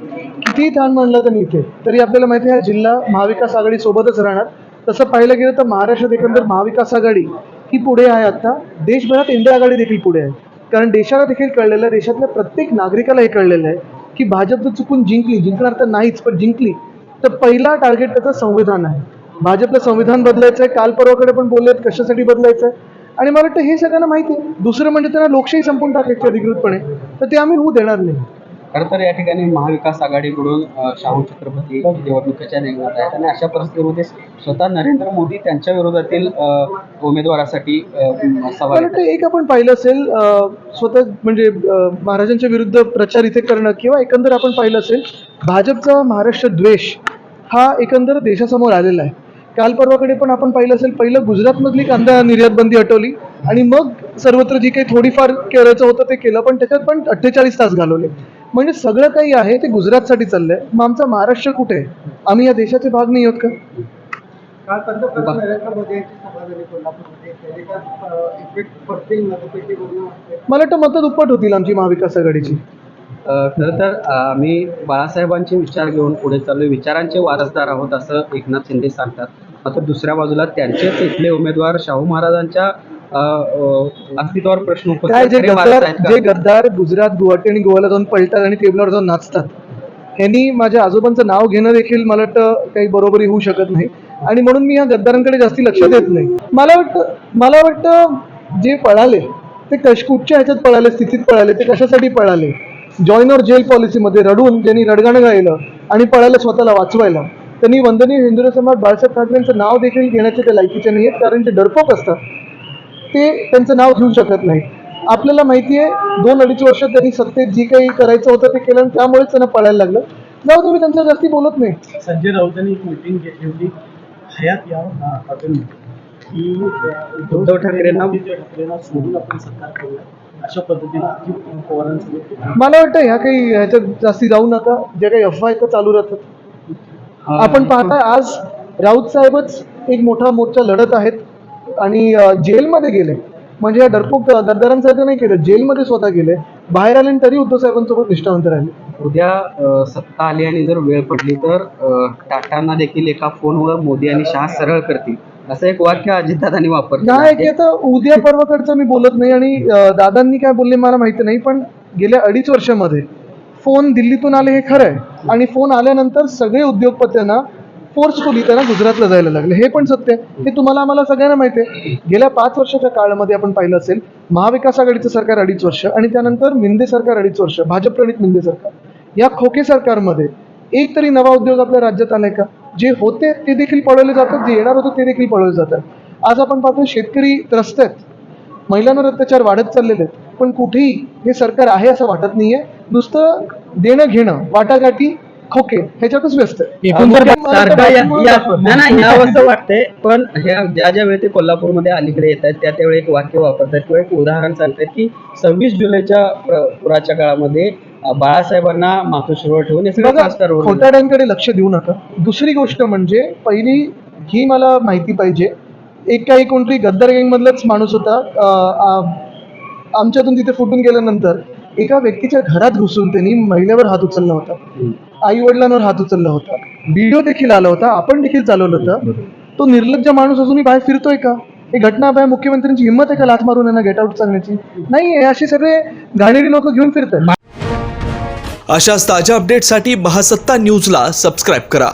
कितीही ताण म्हणलं तर इथे. तरी आपल्याला माहिती आहे हा जिल्हा महाविकास आघाडी सोबतच राहणार. तसं पाहिलं गेलं तर महाराष्ट्रात एकंदर महाविकास आघाडी ही पुढे आहे आता. देशभरात इंडिया आघाडी देखील पुढे आहे. कारण देशाला देखील कळलेलं आहे देशातल्या प्रत्येक नागरिकाला हे कळलेलं आहे की भाजप जर चुकून जिंकली. जिंकणार तर नाहीच पण जिंकली. तर पहिला टार्गेट त्याचं संविधान आहे. भाजपला संविधान बदलायचं आहे. काल परवाकडे पण बोललेत कशासाठी बदलायचं आहे. आणि मला वाटतं हे सगळ्यांना माहिती आहे. दुसरं म्हणजे त्यांना लोकशाही संपून टाकायची अधिकृतपणे. तर ते आम्ही होऊ देणार नाही. खरं तर या ठिकाणी महाविकास आघाडीकडून शाहू छत्रपती निवडणुकीच्या रिंगणात आहेत आणि अशा परिस्थितीमध्ये स्वतः नरेंद्र मोदी त्यांच्या विरोधातील उमेदवारासाठी एक आपण पाहिलं असेल स्वतः म्हणजे महाराजांच्या विरुद्ध प्रचार इथे करणं किंवा एकंदर आपण पाहिलं असेल भाजपचा महाराष्ट्र द्वेष हा एकंदर देशासमोर आलेला आहे. काल परवाकडे पण आपण पाहिलं असेल पहिलं गुजरातमधली कांदा निर्यात बंदी हटवली आणि मग सर्वत्र जी काही थोडीफार करायचं होतं ते केलं पण त्याच्यात पण अठ्ठेचाळीस तास घालवले. म्हणजे सगळं काही आहे ते गुजरातसाठी चाललंय. मग आमचा महाराष्ट्र कुठे आहे? आम्ही या देशाचे भाग नाही आहोत का? काल पंतप्रधान नरेंद्र मोदी यांची सभा झाली कोल्हापूरमध्ये त्याच्यात अ, इफेक्ट पडतील मतपेटीवरून मला वाटतं मतं दुप्पट होतील आमची महाविकास आघाडीची. खरं तर आम्ही बाळासाहेबांचे विचार घेऊन पुढे चाललोय विचारांचे वारसदार आहोत असं एकनाथ शिंदे सांगतात. मात्र दुसऱ्या बाजूला त्यांचेच इथले उमेदवार शाहू महाराजांच्या अस्तित्वावर प्रश्न काय उपस्थित जे गद्दार? जे गद्दार गुजरात गुवाहाटी आणि गोव्याला जाऊन पळतात आणि टेबलावर जाऊन नाचतात. ह्यांनी माझ्या आजोबांचं नाव घेणं देखील मला वाटतं काही बरोबरी होऊ शकत नाही. आणि म्हणून मी या गद्दारांकडे जास्ती लक्ष देत नाही. मला वाटतं मला वाटतं जे पळाले ते कश कुठच्या ह्याच्यात पळाले स्थितीत पळाले ते कशासाठी पळाले? जॉईन ऑर जेल पॉलिसीमध्ये रडून ज्यांनी रडगाणं गायलं आणि पळालं स्वतःला वाचवायला त्यांनी वंदनीय हिंदू समाज बाळासाहेब ठाकरेंचं नाव देखील घेण्याचे ते लायकीचे नाही आहेत कारण ते डरपोक असतात. ते त्यांचं नाव घेऊ शकत नाही. आपल्याला माहिती आहे दोन अडीच वर्ष त्यांनी सत्तेत जी काही करायचं होतं ते केलं आणि त्यामुळेच त्यांना पळायला लागलं. जाऊ तुम्ही त्यांच्या जास्ती बोलत नाही. संजय राऊतांनी एक मीटिंग घेतली होती. हयात या हॉटेलमध्ये की उद्धव ठाकरेंना- सोडून आपण सरकार करूया. अशा पद्धतीने पवारांसोबत मला वाटतं ह्या काही ह्याच्यात जास्ती जाऊ नका. ज्या काही अफवा आहेत चालू राहतात. आपण पाहताय आज राऊत साहेबच एक मोठा मोर्चा लढत आहेत. आणि जेलमध्ये गेले. म्हणजे या डरपोक गद्दारांसारखं नाही केलं जेलमध्ये स्वतः गेले. बाहेर आले आणि तरी उद्धव साहेबांसोबत निष्ठावंत राहिले. उद्या सत्ता आली आणि जर वेळ पडली तर टाटांना देखील एका फोनवर मोदी आणि शहा सरळ करतील. असं एक वाक्य अजितदादांनी वापरलं. नाही की आता उद्या परवाकडचं मी बोलत नाही आणि दादांनी काय बोलले मला माहिती नाही पण गेल्या अडीच वर्षामध्ये फोन दिल्लीतून आले हे खरं आहे. आणि फोन आल्यानंतर सगळे उद्योगपत्यांना फोर्सफुली त्यांना गुजरातला जायला लागले. हे पण सत्य आहे. हे तुम्हाला आम्हाला सगळ्यांना माहिती आहे. गेल्या पाच वर्षाच्या काळामध्ये आपण पाहिलं असेल महाविकास आघाडीचं सरकार अडीच वर्ष आणि त्यानंतर मिंदे सरकार अडीच वर्ष भाजप प्रणित मिंदे सरकार. या खोके सरकारमध्ये एक तरी नवा उद्योग आपल्या राज्यात आलाय का? जे होते ते देखील पळवले जातात जे येणार होते ते देखील पळवले जातात. आज आपण पाहतो शेतकरी त्रस्त आहेत. महिलांवर अत्याचार वाढत चाललेले आहेत. पण कुठेही हे सरकार आहे असं वाटत नाहीये. नुसतं देणं घेणं वाटाघाटी खोके ह्याच्यातच व्यस्त आहे. सारखं या- या- नाही, नाही, यावं असं वाटतंय पण ह्या ज्या ज्या वेळी ते कोल्हापूरमध्ये अलीकडे येत आहेत त्या त्यावेळी एक वाक्य वापरतात. किंवा एक उदाहरण सांगतात की सव्वीस जुलैच्या प्र- पुराच्या काळामध्ये अ, बाळासाहेबांना मातोश्रीवर ठेवून हे सगळं बघा खोटाड्यांकडे लक्ष देऊ नका. दुसरी गोष्ट म्हणजे पहिली ही मला माहिती पाहिजे एक काही कोणतरी गद्दार गँग मधलाच माणूस होता अं, आ- आमच्यातून तिथे फुटून गेल्यानंतर एका व्यक्तीच्या घरात घुसून त्यांनी महिलेवर हात उचलला होता. आई वडिलांवर हात उचलला होता. व्हिडिओ देखील आला होता. आपण देखील चालवलं होतं. तो निर्लज्ज माणूस अजूनही बाहेर फिरतोय का? ही घटना बाहेर मुख्यमंत्र्यांची हिंमत आहे का लाच मारून यांना गेट आउट सांगण्याची नाही हे असे सगळे घाणेरी लोक घेऊन फिरतात. अशाच ताज्या अपडेटसाठी महासत्ता न्यूजला सबस्क्राईब करा.